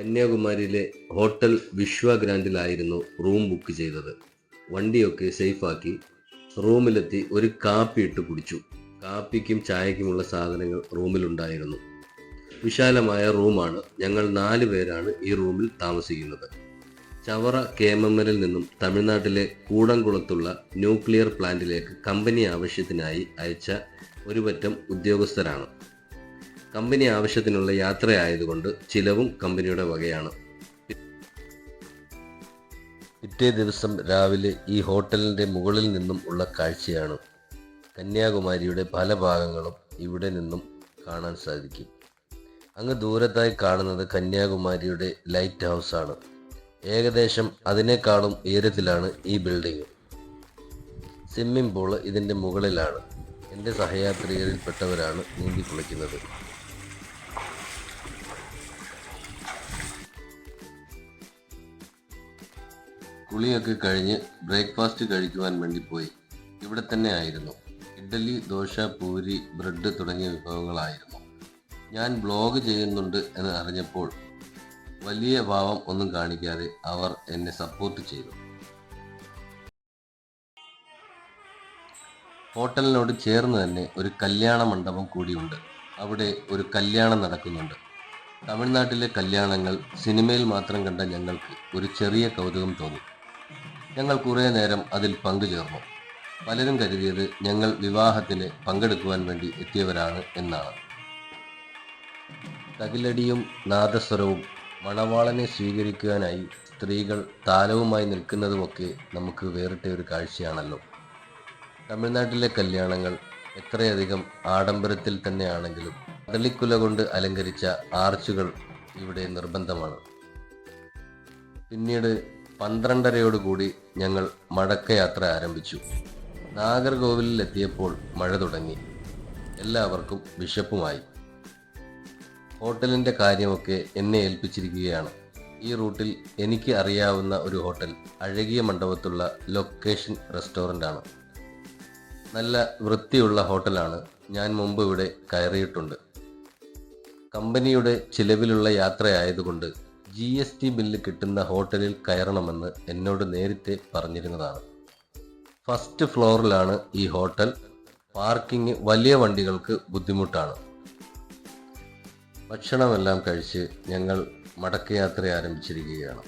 കന്യാകുമാരിയിലെ hotel Vishwa ഗ്രാൻഡിലായിരുന്നു room book ചെയ്തത്. വണ്ടിയൊക്കെ സേഫാക്കി റൂമിലെത്തി ഒരു കാപ്പി ഇട്ട് കുടിച്ചു. കാപ്പിക്കും ചായക്കുമുള്ള സാധനങ്ങൾ റൂമിലുണ്ടായിരുന്നു. വിശാലമായ റൂമാണ് ഞങ്ങൾ നാല് പേരാണ് ഈ റൂമിൽ താമസിക്കുന്നത്. ചവറ കേമമ്മലിൽ നിന്നും തമിഴ്നാട്ടിലെ കൂടംകുളത്തുള്ള ന്യൂക്ലിയർ പ്ലാന്റിലേക്ക് കമ്പനി ആവശ്യത്തിനായി അയച്ച ഒരു പറ്റം ഉദ്യോഗസ്ഥരാണ്. കമ്പനി ആവശ്യത്തിനുള്ള യാത്രയായതുകൊണ്ട് ചിലവും കമ്പനിയുടെ വകയാണ്. പിറ്റേ ദിവസം രാവിലെ ഈ ഹോട്ടലിന്റെ മുകളിൽ നിന്നും ഉള്ള കാഴ്ചയാണ്. കന്യാകുമാരിയുടെ പല ഭാഗങ്ങളും ഇവിടെ നിന്നും കാണാൻ സാധിക്കും. അങ്ങ് ദൂരത്തായി കാണുന്നത് കന്യാകുമാരിയുടെ ലൈറ്റ് ഹൗസ് ആണ്. ഏകദേശം അതിനേക്കാളും ഉയരത്തിലാണ് ഈ ബിൽഡിംഗ്. സ്വിമ്മിംഗ് പൂൾ ഇതിന്റെ മുകളിലാണ്. എന്റെ സഹയാത്രികരിൽപ്പെട്ടവരാണ് നീന്തി കുളിക്കുന്നത്. കുളിയൊക്കെ കഴിഞ്ഞ് ബ്രേക്ക്ഫാസ്റ്റ് കഴിക്കുവാൻ വേണ്ടി പോയി. ഇവിടെ തന്നെ ആയിരുന്നു. ഇഡ്ഡലി ദോശ പൂരി ബ്രെഡ് തുടങ്ങിയ വിഭവങ്ങളായിരുന്നു. ഞാൻ ബ്ലോഗ് ചെയ്യുന്നുണ്ട് എന്ന് അറിഞ്ഞപ്പോൾ വലിയ ഭാവം ഒന്നും കാണിക്കാതെ അവർ എന്നെ സപ്പോർട്ട് ചെയ്തു. ഹോട്ടലിനോട് ചേർന്ന് തന്നെ ഒരു കല്യാണ മണ്ഡപം കൂടിയുണ്ട്. അവിടെ ഒരു കല്യാണം നടക്കുന്നുണ്ട്. തമിഴ്നാട്ടിലെ കല്യാണങ്ങൾ സിനിമയിൽ മാത്രം കണ്ട ഞങ്ങൾക്ക് ഒരു ചെറിയ കൗതുകം തോന്നി. ഞങ്ങൾ കുറേ നേരം അതിൽ പങ്കുചേർന്നു. പലരും കരുതിയത് ഞങ്ങൾ വിവാഹത്തിന് പങ്കെടുക്കുവാൻ വേണ്ടി എത്തിയവരാണ് എന്നാണ്. തകിലടിയും നാദസ്വരവും മണവാളനെ സ്വീകരിക്കുവാനായി സ്ത്രീകൾ താലവുമായി നിൽക്കുന്നതുമൊക്കെ നമുക്ക് വേറിട്ട ഒരു കാഴ്ചയാണല്ലോ. തമിഴ്നാട്ടിലെ കല്യാണങ്ങൾ എത്രയധികം ആഡംബരത്തിൽ തന്നെയാണെങ്കിലും കദളിക്കുല കൊണ്ട് അലങ്കരിച്ച ആർച്ചുകൾ ഇവിടെ നിർബന്ധമാണ്. പിന്നീട് പന്ത്രണ്ടരയോടുകൂടി ഞങ്ങൾ മടക്കയാത്ര ആരംഭിച്ചു. നാഗർകോവിലിൽ എത്തിയപ്പോൾ മഴ തുടങ്ങി. എല്ലാവർക്കും വിശപ്പുമായി. ഹോട്ടലിന്റെ കാര്യമൊക്കെ എന്നെ ഏൽപ്പിച്ചിരിക്കുകയാണ്. ഈ റൂട്ടിൽ എനിക്ക് അറിയാവുന്ന ഒരു ഹോട്ടൽ അഴകിയ മണ്ഡപത്തുള്ള ലൊക്കേഷൻ റെസ്റ്റോറന്റ് ആണ് നല്ല വൃത്തിയുള്ള ഹോട്ടലാണ് ഞാൻ മുമ്പ് ഇവിടെ കയറിയിട്ടുണ്ട്. കമ്പനിയുടെ ചിലവിലുള്ള യാത്രയായതുകൊണ്ട് ജി എസ് ടി ബില്ല് കിട്ടുന്ന ഹോട്ടലിൽ കയറണമെന്ന് എന്നോട് നേരത്തെ പറഞ്ഞിരുന്നതാണ്. ഫസ്റ്റ് ഫ്ലോറിലാണ് ഈ ഹോട്ടൽ. പാർക്കിംഗ് വലിയ വണ്ടികൾക്ക് ബുദ്ധിമുട്ടാണ്. ഭക്ഷണമെല്ലാം കഴിച്ച് ഞങ്ങൾ മടക്കയാത്ര ആരംഭിച്ചിരിക്കുകയാണ്.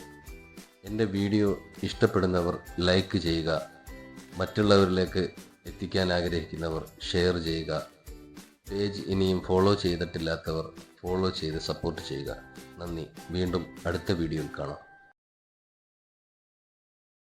എന്റെ വീഡിയോ ഇഷ്ടപ്പെടുന്നവർ ലൈക്ക് ചെയ്യുക. മറ്റുള്ളവരിലേക്ക് എത്തിക്കാൻ ആഗ്രഹിക്കുന്നവർ ഷെയർ ചെയ്യുക. പേജ് ഇനിയും ഫോളോ ചെയ്തിട്ടില്ലാത്തവർ ഫോളോ ചെയ്ത് സപ്പോർട്ട് ചെയ്യുക. നന്ദി. വീണ്ടും അടുത്ത വീഡിയോയിൽ കാണാം.